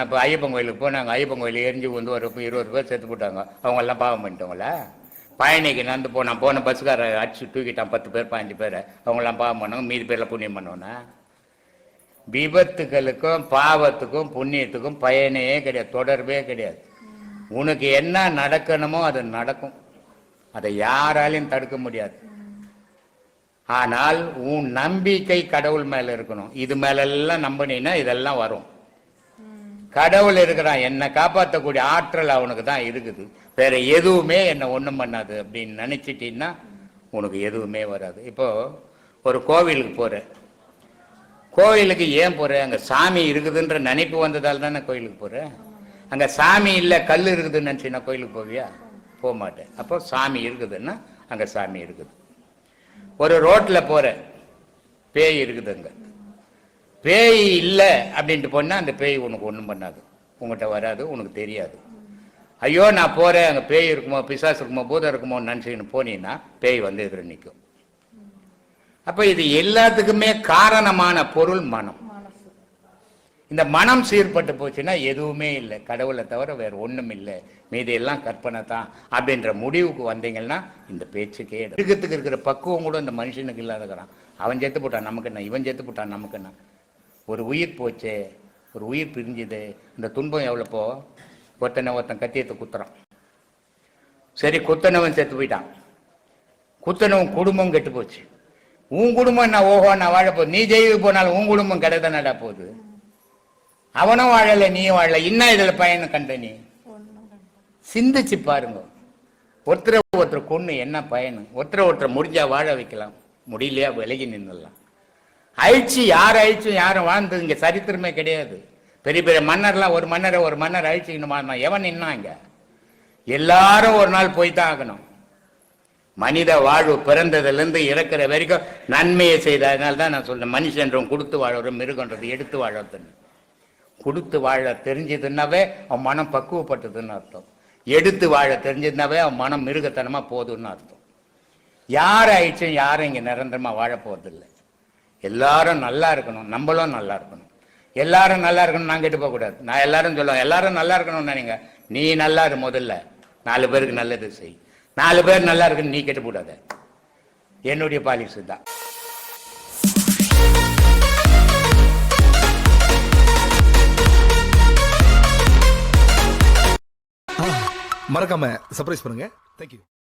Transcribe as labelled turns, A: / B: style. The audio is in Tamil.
A: நான் இப்போ ஐயப்பன் கோயிலுக்கு போனாங்க. ஐயப்பன் கோயில் எரிஞ்சு வந்து ஒரு இருபது பேர் செத்து போட்டாங்க. அவங்கெல்லாம் பாவம் பண்ணிட்டோங்களா பயணிக்கு நடந்து போனான் போன பஸ்ஸுக்கார அடிச்சு தூக்கிட்டான். பத்து பேர் பதினஞ்சு பேர். அவங்களாம் பாவம் பண்ணவங்க மீதி பேரில் புண்ணியம் பண்ணோன்னா விபத்துகளுக்கும் பாவத்துக்கும் புண்ணியத்துக்கும் பயனே கிடையாது. தொடர்பே கிடையாது. உனக்கு என்ன நடக்கணுமோ அது நடக்கும். அதை யாராலையும் தடுக்க முடியாது. ஆனால் உன் நம்பிக்கை கடவுள் மேலே இருக்கணும். இது மேலெல்லாம் நம்பினீன்னா இதெல்லாம் வரும். கடவுள் இருக்கிறான். என்னை காப்பாற்றக்கூடிய ஆற்றல் அவனுக்கு தான் இருக்குது. வேற எதுவுமே என்னை ஒன்றும் பண்ணாது அப்படின்னு நினச்சிட்டின்னா உனக்கு எதுவுமே வராது. இப்போது ஒரு கோவிலுக்கு போகிறேன் கோவிலுக்கு ஏன் போகிறேன் அங்கே சாமி இருக்குதுன்ற நினைப்பு வந்ததால் தானே கோயிலுக்கு போகிறேன் அங்கே சாமி இல்லை கல் இருக்குதுன்னு நினச்சின்னா கோயிலுக்கு போவியா? போக மாட்டேன். அப்போ சாமி இருக்குதுன்னா அங்கே சாமி இருக்குது. ஒரு ரோட்டில் போகிறேன் பேய் இருக்குது அங்கே பேய் இல்லை அப்படின்ட்டு போனால் அந்த பேய் உனக்கு ஒன்றும் பண்ணாது. உங்கள்கிட்ட வராது உனக்கு தெரியாது. ஐயோ நான் போகிறேன் அங்கே பேய் இருக்குமோ பிசாஸ் இருக்குமோ பூதம் இருக்குமோ நினச்சிக்கின்னு போனீங்கன்னா பேய் வந்து எதிர நிற்கும் அப்போ இது எல்லாத்துக்குமே காரணமான பொருள் மனம். இந்த மனம் சீர்பட்டு போச்சுன்னா எதுவுமே இல்லை. கடவுளை தவிர வேறு ஒன்றும் இல்லை. மீதி எல்லாம் கற்பனை தான் அப்படின்ற முடிவுக்கு வந்தீங்கன்னா இந்த பேச்சுக்கே மிருகத்துக்கு இருக்கிறதுக்கு இருக்கிற பக்குவம் கூட இந்த மனுஷனுக்கு இல்லாதக்கிறான் அவன் செத்து போட்டான் நமக்கு என்ன? இவன் செத்து போட்டான் நமக்கு என்ன? ஒரு உயிர் போச்சே ஒரு உயிர் பிரிஞ்சுது இந்த துன்பம் எவ்வளோப்போ ஒருத்தனை ஒருத்தன் கத்தியத்தை குத்துறான். சரி குத்தனவன் செத்து போயிட்டான். குத்தனவன் குடும்பம் கெட்டு போச்சு. உன் குடும்பம் நான் ஓஹோ நான் வாழ நீ ஜெயிவு போனாலும் உன் குடும்பம் கிடையாதானடா போகுது? அவனும் வாழலை நீயும் வாழல. இன்னும் இதில் பயன் கண்ட நீ? சிந்திச்சு பாருங்க. ஒருத்தரை ஒருத்தர் கொண்டு என்ன பயன்? ஒருத்தரை ஒருத்தர் முடிஞ்சா வாழ வைக்கலாம். முடியலையா? விலகி நின்றுடலாம் அழிச்சு யார் அழிச்சும் யாரும் வாழ்ந்தது இங்க சரித்திரமே கிடையாது. பெரிய பெரிய மன்னர்லாம் ஒரு மன்னரை ஒரு மன்னர் அழிச்சுக்கணும்? வாழ்ந்தான் எவன் நின்னாங்க? எல்லாரும் ஒரு நாள் போய் தான் ஆகணும். மனித வாழ்வு பிறந்ததுலேருந்து இறக்குற வரைக்கும் நன்மையை செய்த அதனால தான் நான் சொல்றேன் மனுஷன்றவன் கொடுத்து வாழறோம் மிருகன்றது எடுத்து வாழறதுன்னு. கொடுத்து வாழ தெரிஞ்சதுன்னாவே அவன் மனம் பக்குவப்பட்டதுன்னு அர்த்தம். எடுத்து வாழ தெரிஞ்சதுனாவே அவன் மனம் மிருகத்தனமாக போதும்னு அர்த்தம். யார் ஆயிடுச்சும் யாரும் இங்கே நிரந்தரமாக வாழ எல்லாரும் நல்லா இருக்கணும். நம்மளும் நல்லா இருக்கணும். எல்லாரும் நல்லா இருக்கணும் நான் கெட்டு போகக்கூடாது. நான் எல்லாரும் சொல்லுவேன் எல்லாரும் நல்லா இருக்கணும்னு நினைங்க. நீ நல்லா இரு முதல்ல. நாலு பேருக்கு நல்லது செய். நாலு பேர் நல்லா இருக்குன்னு நீ கெட்டு போடாத. என்னுடைய பாலிசி தான்
B: மறக்காம சர்ப்ரைஸ் பண்ணுங்க. தேங்க்யூ